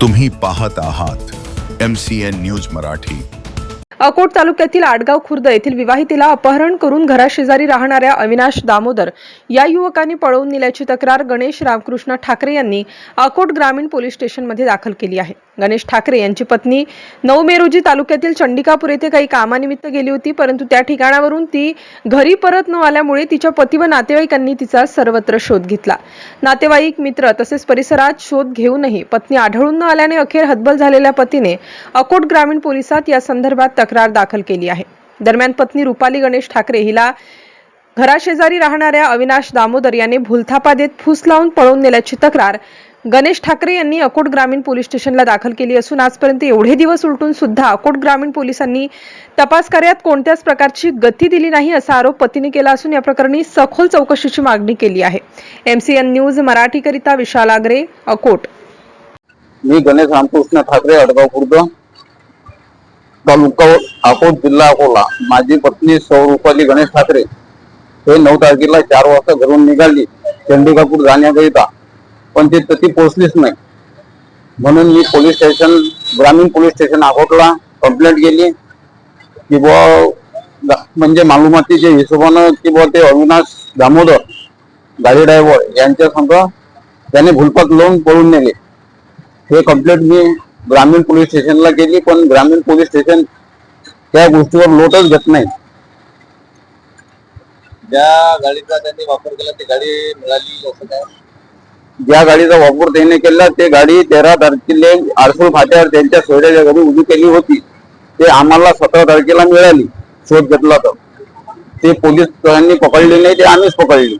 तुम्ही पाहत आहात M C N news Marathi. Akot तालुक्यातील आडगाव खुर्द येथील विवाहितेला अपहरण करून घराशेजारी राहणाऱ्या अविनाश दामोदर या युवकांनी पळवून नेल्याची तक्रार गणेश रामकृष्ण ठाकरे यांनी अकोट ग्रामीण पोलीस स्टेशनमध्ये दाखल केली आहे. गणेश ठाकरे यांची पत्नी नऊ मे रोजी तालुक्यातील चंडिकापूर येथे काही कामानिमित्त गेली होती परंतु त्या ठिकाणावरून ती घरी परत न आल्यामुळे तिच्या पती व नातेवाईकांनी तिचा सर्वत्र शोध घेतला. नातेवाईक मित्र तसेच परिसरात शोध घेऊनही पत्नी आढळून न आल्याने अखेर हतबल झालेल्या पतीने अकोट ग्रामीण पोलिसात या संदर्भात तक्रार दाखल केली आहे. दरम्यान पत्नी रुपाली गणेश ठाकरे हिला घराशेजारी राहणाऱ्या अविनाश दामोदर यांनी भूलथापा देत फूस लावून पळून नेल्याची तक्रार गणेश ठाकरे यांनी अकोट ग्रामीण पोलीस स्टेशनला दाखल केली असून आजपर्यंत एवढे दिवस उलटून सुद्धा अकोट ग्रामीण पोलिसांनी तपास कार्यात कोणत्याच प्रकारची गती दिली नाही असा आरोप पतीने केला असून या प्रकरणी सखोल चौकशीची मागणी केली आहे. एमसीएन न्यूज मराठीकरिता विशाल आगरे अकोट. मी गणेश रामकृष्ण ठाकरे अडगाव खुर्द तालुका अकोट जिल्हा अकोला. माझी पत्नी सौ रुपाली गणेश ठाकरे. हे नऊ तारखेला चार वाजता घरून निघाली. चंडिकापूर जाण्याकरिता. पण ते तशी पोहोचलीच नाही. म्हणून मी पोलीस स्टेशन ग्रामीण पोलीस स्टेशन अकोटला कंप्लेंट केली. की बुवा म्हणजे मालुमातीच्या हिशोबानं की बुवा ते अविनाश दामोदर गाडी ड्रायव्हर यांच्यासंग त्याने भुलपात लावून पळून नेले. हे कंप्लेंट मी ग्रामीण पोलीस स्टेशनला केली पण ग्रामीण पोलीस स्टेशन त्या गोष्टीवर लोटच घेत नाही. ज्या गाडीचा त्यांनी वापर केला ती गाडी मिळाली असं काय? ज्या गाडीचा वापर त्यांनी केला ते गाडी तेरा तारखेला आरसूळ फाट्यावर त्यांच्या सोयऱ्याच्या घरी उभी केली होती. ते आम्हाला सतरा तारखेला मिळाली. शोध घेतला तर. ते पोलीस पकडली नाही ते आम्हीच पकडली.